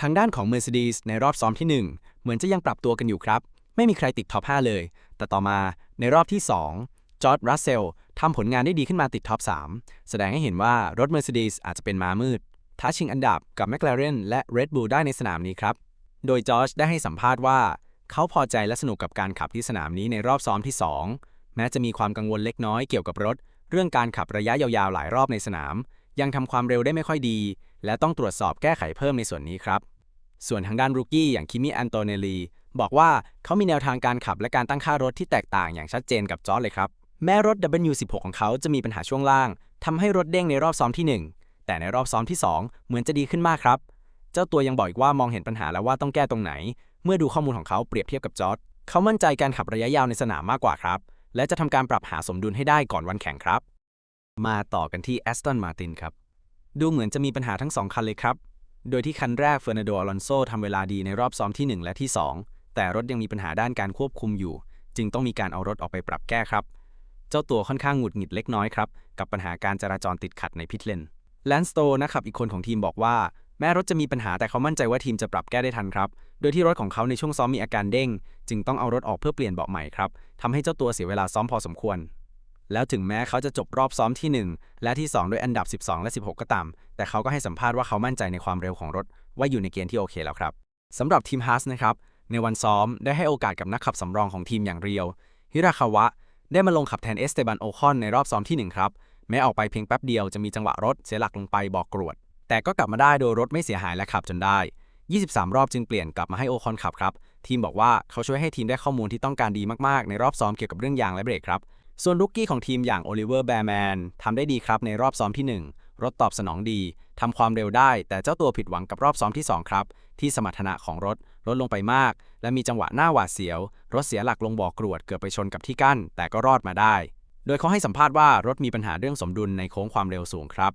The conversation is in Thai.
ทางด้านของ Mercedes ในรอบซ้อมที่ 1 เหมือนจะยังปรับตัวกันอยู่ครับ ไม่มีใครติดท็อป 5 เลย แต่ต่อมาในรอบที่ 2 จอร์ดรัสเซลทำผลงานได้ดีขึ้นมาติดท็อป 3 แสดงให้เห็นว่ารถ Mercedes อาจจะเป็นม้ามืด ท้าชิงอันดับกับ McLaren และ Red Bull ได้ในสนามนี้ครับ โดยจอร์จได้ให้สัมภาษณ์ว่า เขาพอใจและสนุกกับการขับที่สนามนี้ในรอบซ้อมที่ 2 แม้จะมีความกังวลเล็กน้อยเกี่ยวกับรถ เรื่องการขับระยะยาวๆหลายรอบในสนาม ยังทำความเร็วได้ไม่ค่อยดี และต้องตรวจสอบแก้ไขเพิ่มในส่วนนี้ครับ ส่วนทางด้านรูกี้อย่างคิมิแอนโตเนลีบอกว่าเขามีแนวทางการขับและการตั้งค่ารถที่แตกต่างอย่างชัดเจนกับจอร์จเลยครับ แม้รถ W16 ของเขาจะมีปัญหาช่วงล่างทำให้รถเด้งในรอบซ้อมที่ 1 แต่ในรอบซ้อมที่ 2 เหมือนจะดีขึ้นมากครับ เจ้าตัวยังบอกอีกว่ามองเห็นปัญหาแล้วว่าต้องแก้ตรงไหน เมื่อดูข้อมูลของเขาเปรียบเทียบกับจอร์จเขามั่นใจการขับระยะยาวในสนามมากกว่าครับ และจะทำการปรับหาสมดุลให้ได้ก่อนวันแข่งครับ มาต่อกันที่ Aston Martin ครับ ดูเหมือนจะมีปัญหาทั้ง2คันเลยครับ โดยที่คันแรกเฟอร์นันโดอลอนโซทำเวลาดีในรอบซ้อมที่ 1 และที่ 2 แต่รถยังมีปัญหาด้านการควบคุมอยู่ จึงต้องมีการเอารถออกไปปรับแก้ครับ เจ้าตัวค่อนข้างหงุดหงิดเล็กน้อยครับ กับปัญหาการจราจรติดขัดในพิทเลนแลนสโตนะครับอีกคนของทีมบอกว่า แม้รถจะมีปัญหาแต่เขามั่นใจว่าทีมจะปรับแก้ได้ทันครับ โดยที่รถของเขาในช่วงซ้อมมีอาการเด้ง จึงต้องเอารถออกเพื่อเปลี่ยนเบาะใหม่ครับทำให้เจ้าตัวเสียเวลาซ้อมพอสมควร แล้วถึงแม้เขาจะจบรอบซ้อมที่ 1 และที่ 2 ด้วยอันดับ 12 และ 16 ก็ตาม แต่เขาก็ให้สัมภาษณ์ว่าเขามั่นใจในความเร็วของรถ ว่าอยู่ในเกณฑ์ที่โอเคแล้วครับสำหรับทีมฮัสนะครับ ในวันซ้อมได้ให้โอกาสกับนักขับสำรองของทีมอย่างเรียว ฮิราคาวะ ได้มาลงขับแทนเอสเตบันโอคอนในรอบซ้อมที่ 1 ครับ แม้ออกไปเพียงแป๊บเดียวจะมีจังหวะรถเสียหลักลงไปบอกกรวด แต่ก็กลับมาได้โดยรถไม่เสียหายและขับจนได้ 23 รอบจึงเปลี่ยนกลับมาให้โอคอนขับครับ ทีมบอกว่าเขาช่วยให้ทีมได้ข้อมูลที่ต้องการดีมากๆ ในรอบซ้อมเกี่ยวกับเรื่องยางและเบรกครับ ส่วนรุกกี้ของทีมอย่างโอลิเวอร์แบร์แมนทำได้ดีครับในรอบซ้อมที่ 1 รถตอบสนองดีทำความเร็วได้ แต่เจ้าตัวผิดหวังกับรอบซ้อมที่ 2 ครับ ที่สมรรถนะของรถลดลงไปมาก และมีจังหวะหน้าหวาดเสียว รถเสียหลักลงบ่อกรวดเกือบไปชนกับที่กั้น แต่ก็รอดมาได้ โดยเขาให้สัมภาษณ์ว่ารถมีปัญหาเรื่องสมดุลในโค้งความเร็วสูงครับ